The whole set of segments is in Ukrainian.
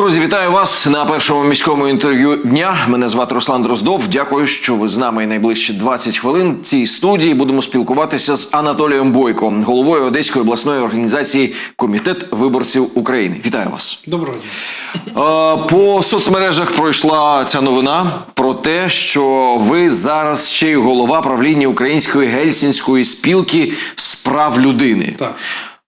Друзі, вітаю вас на першому міському інтерв'ю дня. Мене звати Руслан Дроздов. Дякую, що ви з нами найближчі 20 хвилин. В цій студії будемо спілкуватися з Анатолієм Бойко, головою Одеської обласної організації Комітет виборців України. Вітаю вас. Доброго дня. По соцмережах пройшла ця новина про те, що ви зараз ще й голова правління Української гельсінської спілки з прав людини. Так.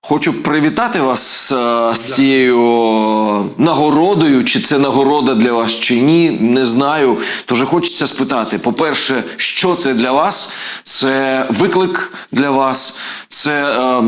Хочу привітати вас з цією нагородою. Чи це нагорода для вас, чи ні, не знаю. Тож хочеться спитати: по-перше, що це для вас? Це виклик для вас, це е,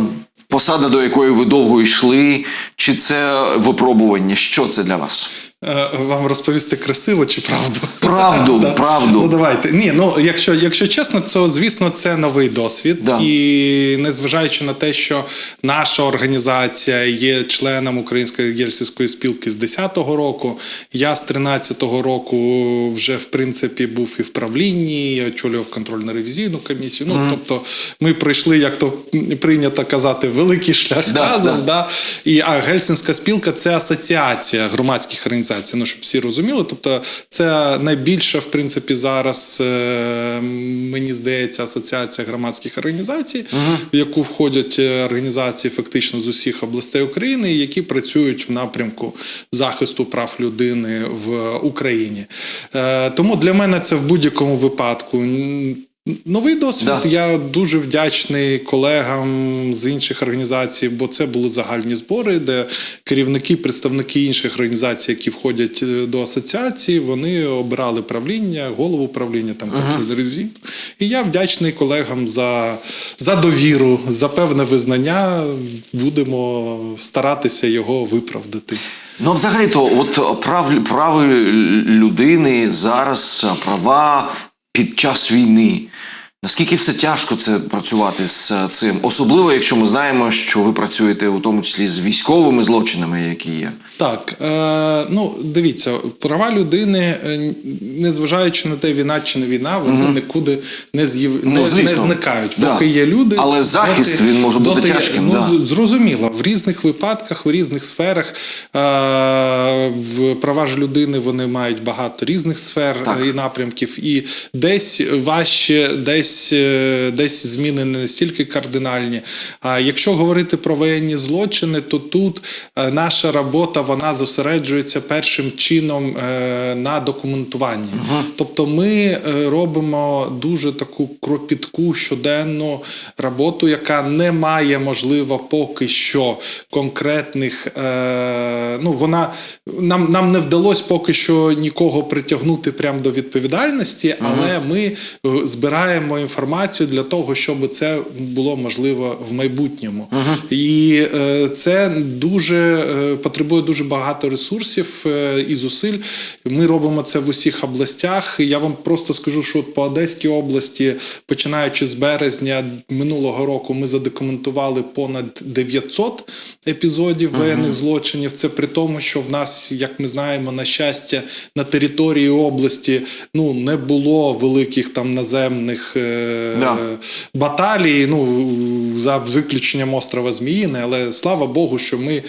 посада, до якої ви довго йшли, чи це випробування? Що це для вас? Е, Вам розповісти красиво чи правду? Правду, Да. правду. Ну давайте. Ні, ну якщо, якщо чесно, то звісно це новий досвід. Да. І незважаючи на те, що наша організація є членом Української гельсінської спілки з 10-го року, я з 13-го року вже в принципі був і в правлінні, і очолював контрольно-ревізійну комісію. Ну тобто, ми пройшли, як то прийнято казати, великий шлях Да, разом. да. Да? І а Гельсінська спілка це асоціація громадських організацій. Ну щоб всі розуміли. Тобто, це найбільша, в принципі, зараз е, мені здається, асоціація громадських організацій, в яку входять е, організації фактично з усіх областей України, які працюють в напрямку захисту прав людини в Україні. Е, тому для мене це в будь-якому випадку. Новий досвід. Да. Я дуже вдячний колегам з інших організацій, бо це були загальні збори, де керівники, представники інших організацій, які входять е, до асоціації, вони обирали правління, голову правління там контроль І я вдячний колегам за, за довіру, за певне визнання. Будемо старатися його виправдати. Ну, взагалі, то от прав, прави людини зараз, права під час війни. Наскільки все тяжко це працювати з цим, особливо якщо ми знаємо, що ви працюєте у тому числі з військовими злочинами, які є. Так, е, ну дивіться, права людини, е, незважаючи на те, війна чи не війна, вони нікуди не з'їв Ну, не, не зникають. Да. Поки є люди, Але захист, він може бути доти тяжким, Ну, да. зрозуміло, в різних випадках, в різних сферах е, в права ж людини вони мають багато різних сфер Так. е, і напрямків, і десь важче, десь, е, десь зміни не настільки кардинальні. А якщо говорити про воєнні злочини, то тут е, наша робота вона зосереджується першим чином е, на документуванні. Тобто ми робимо дуже таку кропітку щоденну роботу, яка не має, можливо, поки що конкретних. Ну, вона нам, нам не вдалося поки що нікого притягнути прямо до відповідальності, але ми е, збираємо інформацію для того, щоб це було можливо в майбутньому. І е, це дуже е, потребує дуже багато ресурсів е, і зусиль. Ми робимо це в усіх областях. Я вам просто скажу, що от по Одеській області, починаючи з березня минулого року, ми задокументували понад 900 епізодів воєнних злочинів. Це при тому, що в нас, як ми знаємо, на щастя, на території області ну не було великих там наземних е, Да. баталії, Ну за виключенням острова Зміїни, але слава Богу, що ми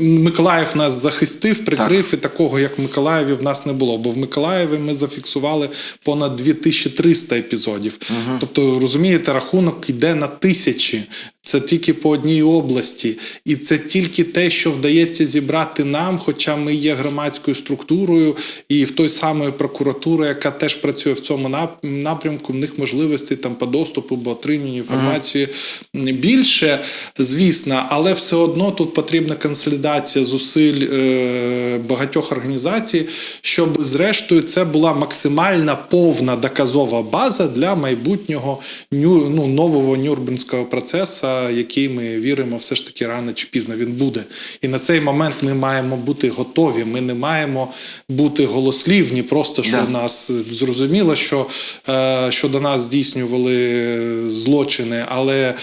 Миколаїв нас захистив, прикрив, і такого, як в Миколаєві, в нас не було. Бо в Миколаєві ми зафіксували понад 2300 епізодів. Тобто, розумієте, рахунок йде на тисячі. Це тільки по одній області, і це тільки те, що вдається зібрати нам, хоча ми є громадською структурою, і в той самої прокуратури, яка теж працює в цьому напрямку, в них можливостей там по доступу, по отриманню інформації більше, звісно, але все одно тут потрібна консолідація зусиль е, багатьох організацій, щоб зрештою це була максимальна повна доказова база для майбутнього ну, нового нюрнберзького процесу, який ми віримо, все ж таки рано чи пізно він буде. І на цей момент ми маємо бути готові. Ми не маємо бути голослівні, просто що Да. нас зрозуміло, що, е, що до нас здійснювали злочини, але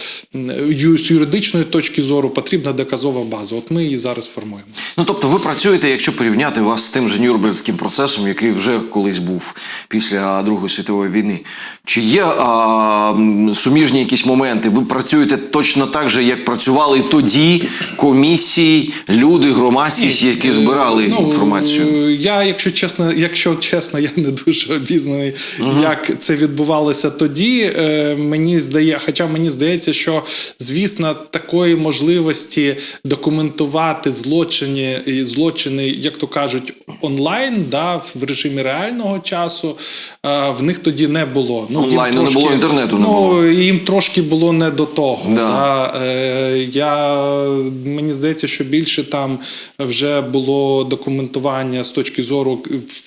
з юридичної точки зору потрібна доказова база. От от ми її зараз формуємо. Ну тобто, ви працюєте, якщо порівняти вас з тим же Нюрнбергським процесом, який вже колись був після Другої світової війни. Чи є а, суміжні якісь моменти? Ви працюєте точно так же, як працювали тоді комісії, люди, громадськість, які збирали Ну, інформацію? е, Я, якщо чесно, якщо чесно, я не дуже обізнаний, як це відбувалося тоді. Е, Мені здає, хоча мені здається, що звісно, такої можливості документувати злочини, злочини, як то кажуть, онлайн, да, в режимі реального часу, е, в них тоді не було. Ну, їм Онлайну не було, інтернету не ну, було. їм трошки було не до того. Да. Да. Е, я, мені здається, що більше там вже було документування з точки зору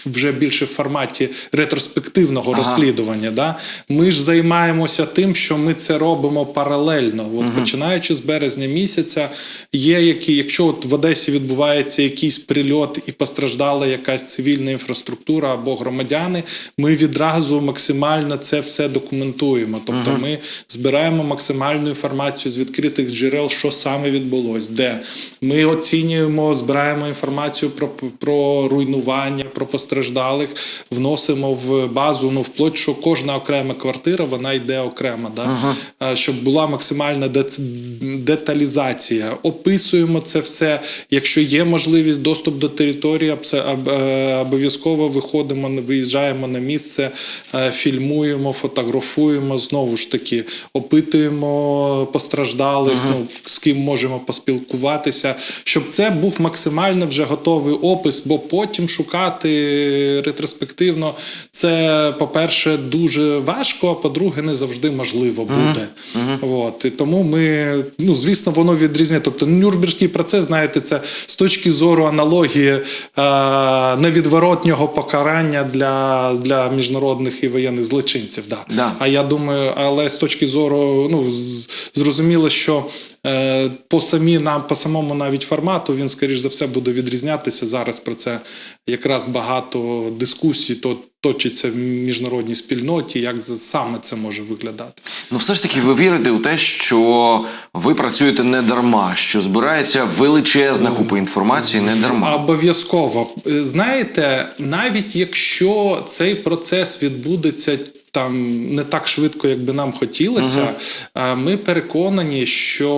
вже більше в форматі ретроспективного розслідування. Да? Ми ж займаємося тим, що ми це робимо паралельно. От починаючи з березня місяця, є які, якщо от в Одесі відбувається якийсь прильот і постраждала якась цивільна інфраструктура або громадяни, ми відразу максимально це все документуємо. Тобто ми збираємо максимальну інформацію з відкритих джерел, що саме відбулось, де ми оцінюємо, збираємо інформацію про, про руйнування, про постраждалих, вносимо в базу, ну вплоть, що кожна окрема квартира вона йде окремо, да? Щоб була максимальна деталізація. Описуємо це все. Якщо є можливість доступ до території, е, обов'язково виходимо, виїжджаємо на місце, е, фільмуємо, фотографуємо. Знову ж таки, опитуємо постраждалих, ну, з ким можемо поспілкуватися, щоб це був максимально вже готовий опис, бо потім шукати ретроспективно це, по-перше, дуже важко, а по-друге, не завжди можливо буде. От. І тому ми, ну, звісно, воно відрізняє. Тобто Нюрнберзький процес, знаєте, це з точки зору аналогії е, невідворотнього покарання для, для міжнародних і воєнних злочинців. Да. Да. А я думаю, але з точки зору, ну зрозуміло, що е, по самі нам, по самому навіть формату, він, скоріш за все, буде відрізнятися. Зараз про це якраз багато дискусій то точиться в міжнародній спільноті, як саме це може виглядати. Ну, все ж таки, ви вірите у те, що ви працюєте не дарма, що збирається величезна купа інформації не дарма. Обов'язково. Е, Знаєте, навіть якщо цей процес відбудеться там не так швидко, як би нам хотілося, е, ми переконані, що.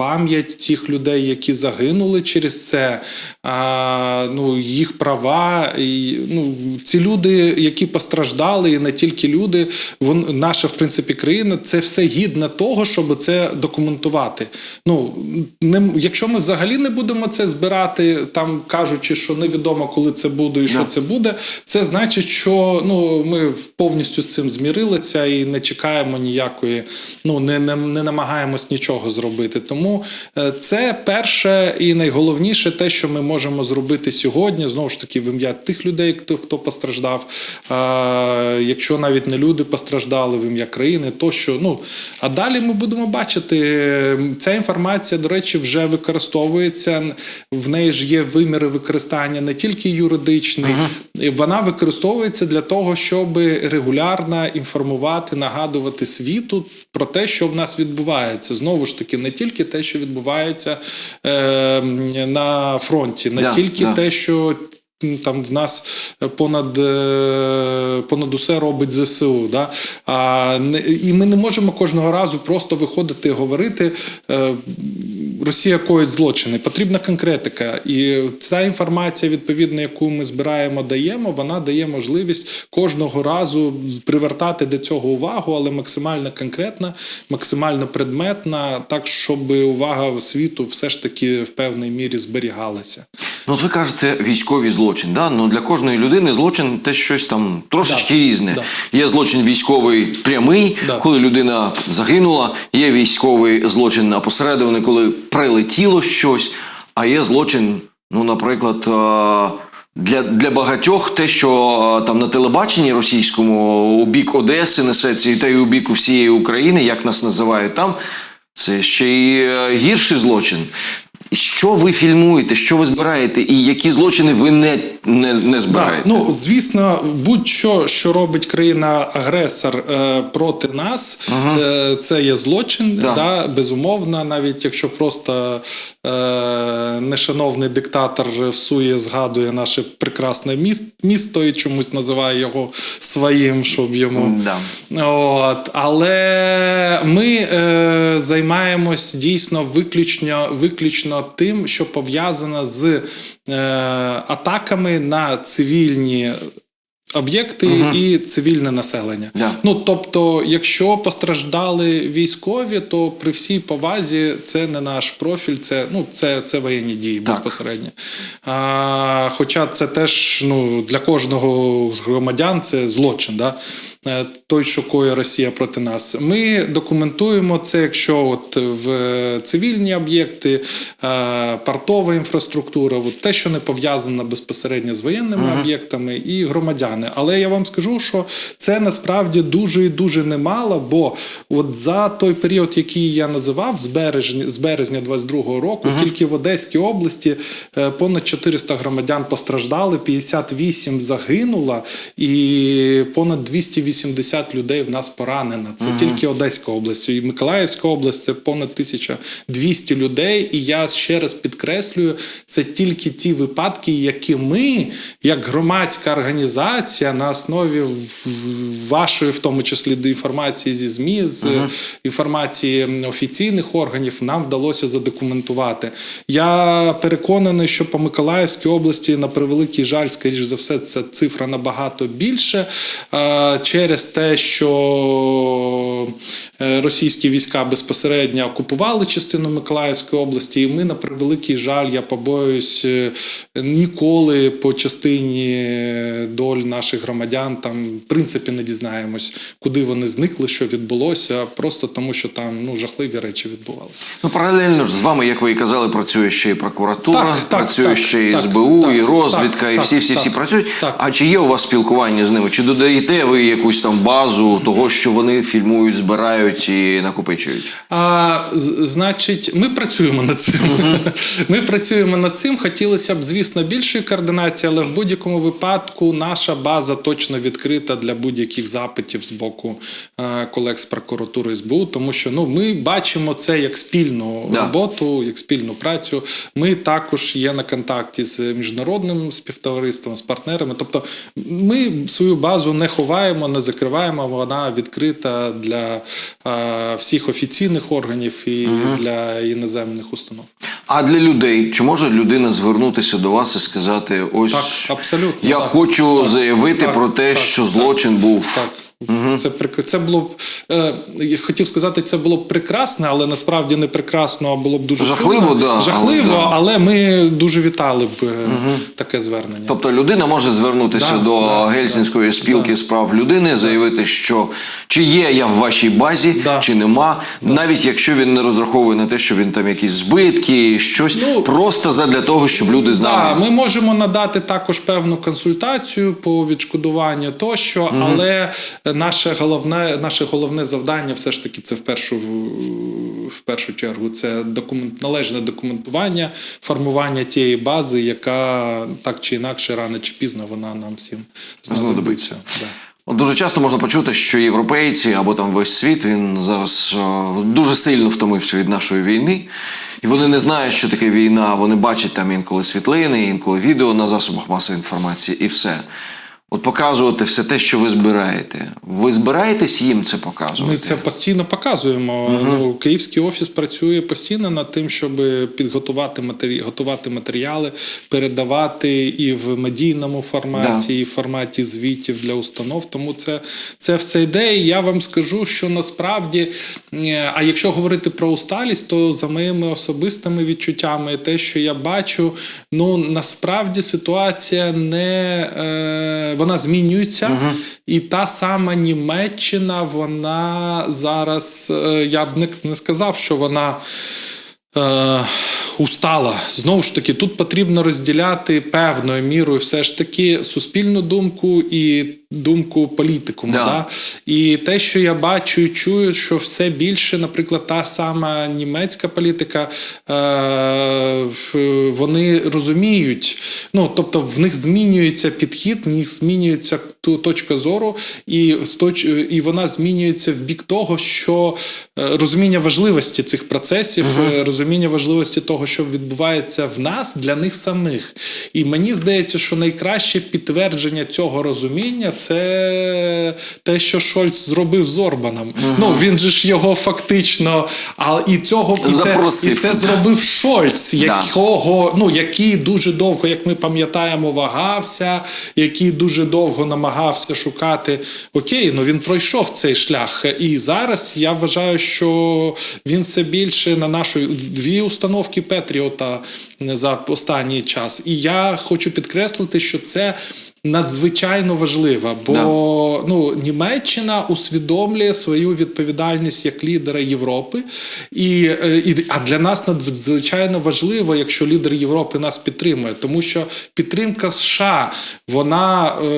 Пам'ять тих людей, які загинули через це, а, ну, їх права, і, ну, ці люди, які постраждали, і не тільки люди, вон, наша, в принципі, країна, це все гідне того, щоб це документувати. Ну, не, якщо ми взагалі не будемо це збирати, там кажучи, що невідомо, коли це буде і що Да. це буде, це значить, що ну, ми повністю з цим змірилися і не чекаємо ніякої, ну не, не, не намагаємось нічого зробити. Тому е, це перше і найголовніше те, що ми можемо зробити сьогодні, знову ж таки, в ім'я тих людей, хто, хто постраждав. А, якщо навіть не люди постраждали в ім'я країни, то що ну а далі ми будемо бачити. Ця інформація, до речі, вже використовується. В неї ж є виміри використання не тільки юридичний, і вона використовується для того, щоб регулярно інформувати, нагадувати світу про те, що в нас відбувається. Знову ж таки, не тільки те, що відбувається е, на фронті, не Да, тільки да. те, що. Там в нас понад, е, понад усе робить ЗСУ. Да? А, і ми не можемо кожного разу просто виходити і говорити. Росія коїть злочини. Потрібна конкретика. І ця інформація, відповідно, яку ми збираємо, даємо, вона дає можливість кожного разу привертати до цього увагу, але максимально конкретна, максимально предметна, так щоб увага світу все ж таки в певній мірі зберігалася. Ну, от ви кажете військовий злочин. Да? Ну, для кожної людини злочин те щось там трошечки Да, різне. да. Є злочин військовий прямий, Да. коли людина загинула, є військовий злочин опосередований, коли прилетіло щось, а є злочин, ну, наприклад. е, Для, для багатьох те, що е, там на телебаченні російському у бік Одеси несеться, і та й у бік всієї України, як нас називають там, це ще й е, гірший злочин. Що ви фільмуєте, що ви збираєте, і які злочини ви не, не, не Так, збираєте? ну звісно, будь-що, що робить країна-агресор е, проти нас, е, це є злочин, Да. да. безумовно, навіть якщо просто нешановний диктатор всує, згадує наше прекрасне місто і чомусь називає його своїм, щоб йому. Да. От, але ми е, займаємось дійсно виключно, виключно тим, що пов'язано з е, атаками на цивільні. Об'єкти і цивільне населення. Да. Ну тобто, якщо постраждали військові, то при всій повазі це не наш профіль, це ну це, це воєнні дії безпосередньо. А, хоча це теж ну для кожного з громадян це злочин, да? Е, той, що коє Росія проти нас. Ми документуємо це, якщо от в цивільні об'єкти, е, портова інфраструктура, от те, що не пов'язано безпосередньо з воєнними об'єктами і громадяни. Але я вам скажу, що це насправді дуже і дуже немало, бо от за той період, який я називав, з березня, з березня 22-го року, тільки в Одеській області е, понад 400 громадян постраждали, 58 загинуло, і понад 280 людей в нас поранено. Це тільки Одеська область. І Миколаївська область це понад 1200 людей. І я ще раз підкреслюю, це тільки ті випадки, які ми, як громадська організація, на основі вашої, в тому числі інформації зі ЗМІ, з інформації офіційних органів, нам вдалося задокументувати. Я переконаний, що по Миколаївській області, на превеликий жаль, скоріш за все, ця цифра набагато більше е, через те, що російські війська безпосередньо окупували частину Миколаївської області, і ми, на превеликий жаль, я побоююсь, е, ніколи по частині доль наших громадян там в принципі не дізнаємось, куди вони зникли, що відбулося, просто тому, що там ну жахливі речі відбувалися. Ну, паралельно ж з вами, як ви і казали, працює ще і прокуратура, Так, так, працює так, ще і так, СБУ, так, і розвідка, так, і так, всі, всі, всі працюють. так. А чи є у вас спілкування з ними? Чи додаєте ви якусь там базу того, що вони фільмують, збирають і накопичують? А, значить, ми працюємо над цим. Ми працюємо над цим. Хотілося б, звісно, більшої координації, але в будь-якому випадку наша база точно відкрита для будь-яких запитів з боку е, колег з прокуратури СБУ, тому що ну ми бачимо це як спільну Да. роботу, як спільну працю. Ми також є на контакті з міжнародним співтовариством, з партнерами. Тобто, ми свою базу не ховаємо, не закриваємо. Вона відкрита для всіх офіційних органів і для іноземних установ. А для людей, чи може людина звернутися до вас і сказати: ось Так, абсолютно, я так. хочу Так, заявити так, про те, так, що так. злочин був. Так. Це прик- це було б е, я хотів сказати, це було б прекрасно, але насправді не прекрасно, а було б дуже Жахливо, сумно. да, жахливо, але але, ми дуже вітали б е, таке звернення. Тобто людина може звернутися Да, до да, Гельсінської да, спілки да. з прав людини, заявити, що чи є я в вашій базі, Да. чи нема, навіть якщо він не розраховує на те, що він там якісь збитки, щось Ну, просто задля того, щоб люди Да, знали. ми можемо надати також певну консультацію по відшкодуванню тощо, але наше головне, наше головне завдання все ж таки це в першу в першу чергу це документ, належне документування, формування тієї бази, яка так чи інакше, рано чи пізно вона нам всім знадобиться. Да. От Дуже часто можна почути, що європейці або там весь світ він зараз е, дуже сильно втомився від нашої війни, і вони не знають, що таке війна. Вони бачать там інколи світлини, інколи відео на засобах масової інформації, і все. От показувати все те, що ви збираєте. Ви збираєтесь їм це показувати? Ми це постійно показуємо. Ну, Київський офіс працює постійно над тим, щоб підготувати матері... готувати матеріали, передавати і в медійному форматі, Да. і в форматі звітів для установ. Тому це, це все йде. І я вам скажу, що насправді, а якщо говорити про усталість, то за моїми особистими відчуттями, те, що я бачу, ну насправді ситуація не е, вона змінюється, і та сама Німеччина, вона зараз, е, я б не сказав, що вона. Е, устала. Знову ж таки, тут потрібно розділяти певною мірою все ж таки суспільну думку і думку політикуму. Да. Да. І те, що я бачу і чую, що все більше, наприклад, та сама німецька політика, е, вони розуміють, ну тобто в них змінюється підхід, в них змінюється ту точка зору, і точ- і вона змінюється в бік того, що е, розуміння важливості цих процесів, е, розуміння важливості того, що відбувається в нас для них самих. І мені здається, що найкраще підтвердження цього розуміння це те, що Шольц зробив з Орбаном. Ну він же ж його фактично, а і цього і це, і це зробив Шольц, якого ну який дуже довго, як ми пам'ятаємо, вагався, який дуже довго намагався шукати. Окей, ну він пройшов цей шлях. І зараз я вважаю, що він все більше на нашу дві установки Петріота за останній час. І я хочу підкреслити, що це. Надзвичайно важливо, бо Да. ну Німеччина усвідомлює свою відповідальність як лідера Європи, і, е, і а для нас надзвичайно важливо, якщо лідер Європи нас підтримує, тому що підтримка США вона е,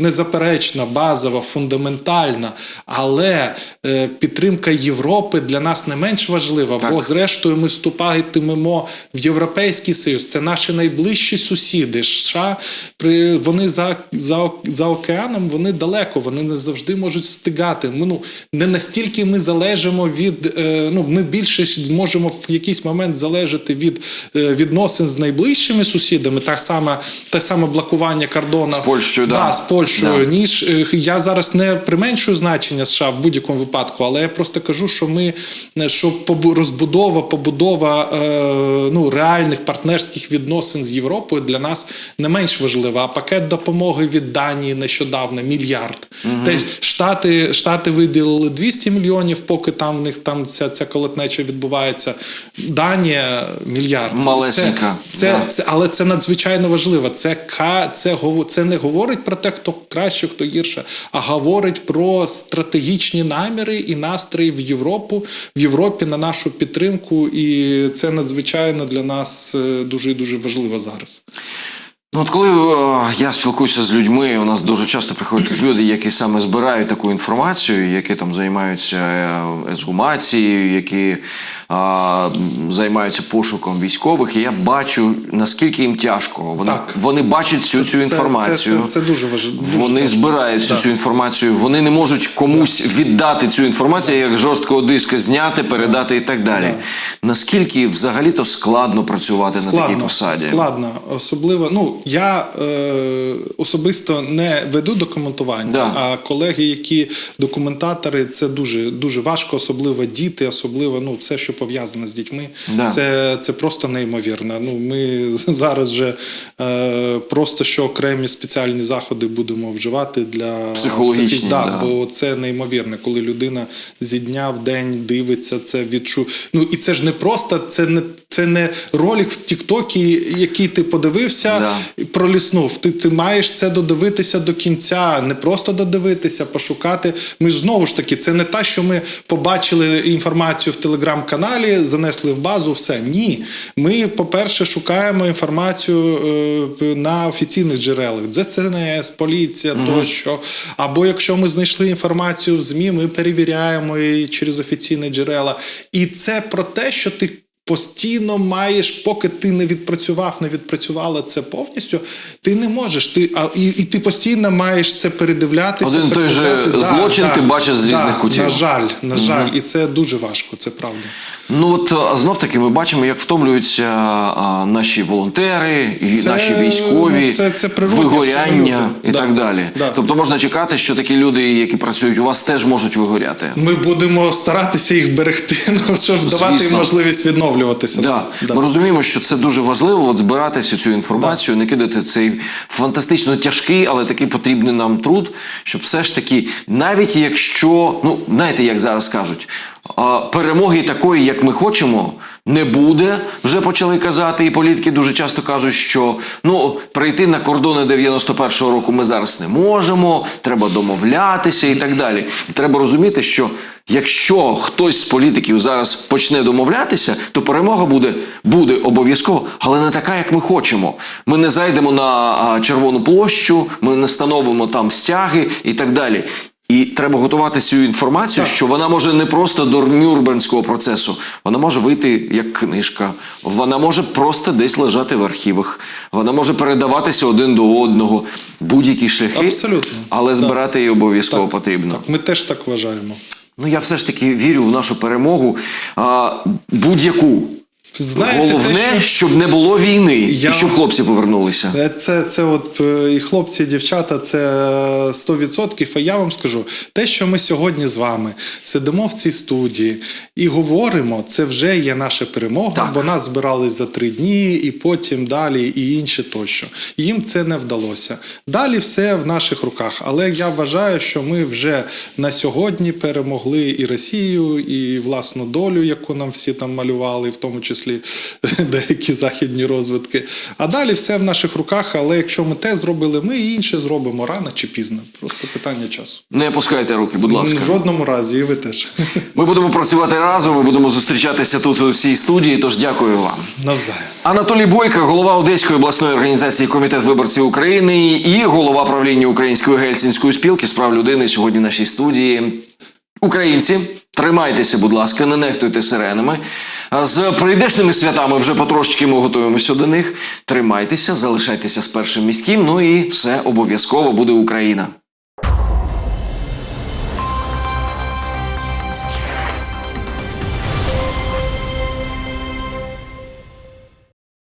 незаперечна, базова, фундаментальна, але е, підтримка Європи для нас не менш важлива, Так. бо зрештою ми вступатимемо в Європейський Союз. Це наші найближчі сусіди. США при вони за, за, за океаном, вони далеко, вони не завжди можуть встигати. Ми ну не настільки ми залежимо від е, ну ми більше можемо в якийсь момент залежати від е, відносин з найближчими сусідами. Так само те саме блокування кордону З Польщею, да. да, з Польщею, Да. ніж е, я зараз не применшую значення США в будь-якому випадку, але я просто кажу, що ми е, що розбудова, побудова е, ну реальних партнерських відносин з Європою для нас не менш важлива. А пакет допомоги від Данії нещодавно мільярд. Те штати, штати виділили 200 мільйонів, поки там в них там ця, ця колотнеча відбувається. Данія мільярд. Малесенька, Це, це, да. це, але це надзвичайно важливо. Це це це не говорить про те, хто краще, хто гірше, а говорить про стратегічні наміри і настрої в Європу в Європі на нашу підтримку. І це надзвичайно для нас е, дуже дуже важливо зараз. Ну, от коли е, я спілкуюся з людьми, у нас дуже часто приходять люди, які саме збирають таку інформацію, які там займаються е, які займаються пошуком військових. І я бачу, наскільки їм тяжко. Вони, Так. вони бачать всю цю інформацію. Це, це, це дуже важливо. Вони збирають всю Да. цю інформацію, вони не можуть комусь віддати цю інформацію, як жорсткого диска зняти, передати і так далі. Наскільки взагалі-то складно працювати на такій посаді? Складно, особливо. Ну я е, особисто не веду документування, Да. а колеги, які документатори, це дуже дуже важко, особливо діти, особливо ну все, що пов'язане з дітьми. Да. Це, це просто неймовірно. Ну ми зараз вже е, просто що окремі спеціальні заходи будемо вживати для Психологічні, да, да. бо це неймовірно, коли людина зі дня в день дивиться це, відчу. Ну і це ж не просто, це не це не ролик в Тіктокі, який ти подивився Да. і проліснув. Ти, ти маєш це додивитися до кінця, не просто додивитися, пошукати. Ми ж знову ж таки, це не те, що ми побачили інформацію в телеграм-каналі, занесли в базу, все. Ні. Ми, по-перше, шукаємо інформацію е, на офіційних джерелах. ДСНС, поліція тощо. Або якщо ми знайшли інформацію в ЗМІ, ми перевіряємо її через офіційні джерела. І це про те, що ти. Постійно маєш, поки ти не відпрацював, не відпрацювала це повністю. Ти не можеш. Ти а і, і ти постійно маєш це передивлятися. Один той же передивляти. злочин ти бачиш з різних кутів. На жаль, на жаль, і це дуже важко. Це правда. Ну от знов таки ми бачимо, як втомлюються а, наші волонтери, і Це, наші військові, ну, це- це природне, вигоряння і Да. так далі. Да. Тобто можна чекати, що такі люди, які працюють у вас, теж можуть вигоряти. Ми будемо старатися їх берегти, ну, щоб давати їм можливість відновлюватися. Да. Да. Ми розуміємо, що це дуже важливо от збирати всю цю інформацію, не кидати цей фантастично тяжкий, але такий потрібний нам труд, щоб все ж таки, навіть якщо, ну знаєте, як зараз кажуть, перемоги такої, як ми хочемо, не буде. Вже почали казати, і політики дуже часто кажуть, що ну прийти на кордони 91-го року ми зараз не можемо, треба домовлятися і так далі. І треба розуміти, що якщо хтось з політиків зараз почне домовлятися, то перемога буде, буде обов'язково, але не така, як ми хочемо. Ми не зайдемо на червону площу, ми не встановимо там стяги і так далі. І треба готувати цю інформацію, Так. що вона може не просто до Нюрнбернського процесу, вона може вийти як книжка, вона може просто десь лежати в архівах, вона може передаватися один до одного, будь-які шляхи, Абсолютно. але Так. збирати її обов'язково Так, потрібно. Так, ми теж так вважаємо. Ну я все ж таки вірю в нашу перемогу. Будь-яку. Знаєте, Головне, те, що... щоб не було війни, Я- і щоб хлопці повернулися. Е, Це, це от е, і хлопці, і дівчата, це е, 100%. А я вам скажу, те, що ми сьогодні з вами сидимо в цій студії і говоримо, це вже є наша перемога, Так. бо нас збирались за три дні, і потім далі, і інші тощо. Їм це не вдалося. Далі все в наших руках. Але я вважаю, що ми вже на сьогодні перемогли і Росію, і власну долю, яку нам всі там малювали, в тому числі деякі західні розвитки. А далі все в наших руках. Але якщо ми те зробили, ми і інше зробимо рано чи пізно. Просто питання часу. Не опускайте руки, будь ласка. В жодному разі, і ви теж. Ми будемо працювати разом. Ми будемо зустрічатися тут у цій студії. Тож дякую вам. Навзаєм. Анатолій Бойко, голова Одеської обласної організації Комітет виборців України і голова правління Української гельсінської спілки з прав людини сьогодні в нашій студії. Українці, тримайтеся, будь ласка, не нехтуйте сиренами. З прийдешними святами вже потрошки ми готуємося до них. Тримайтеся, залишайтеся з першим міським. Ну і все обов'язково буде Україна.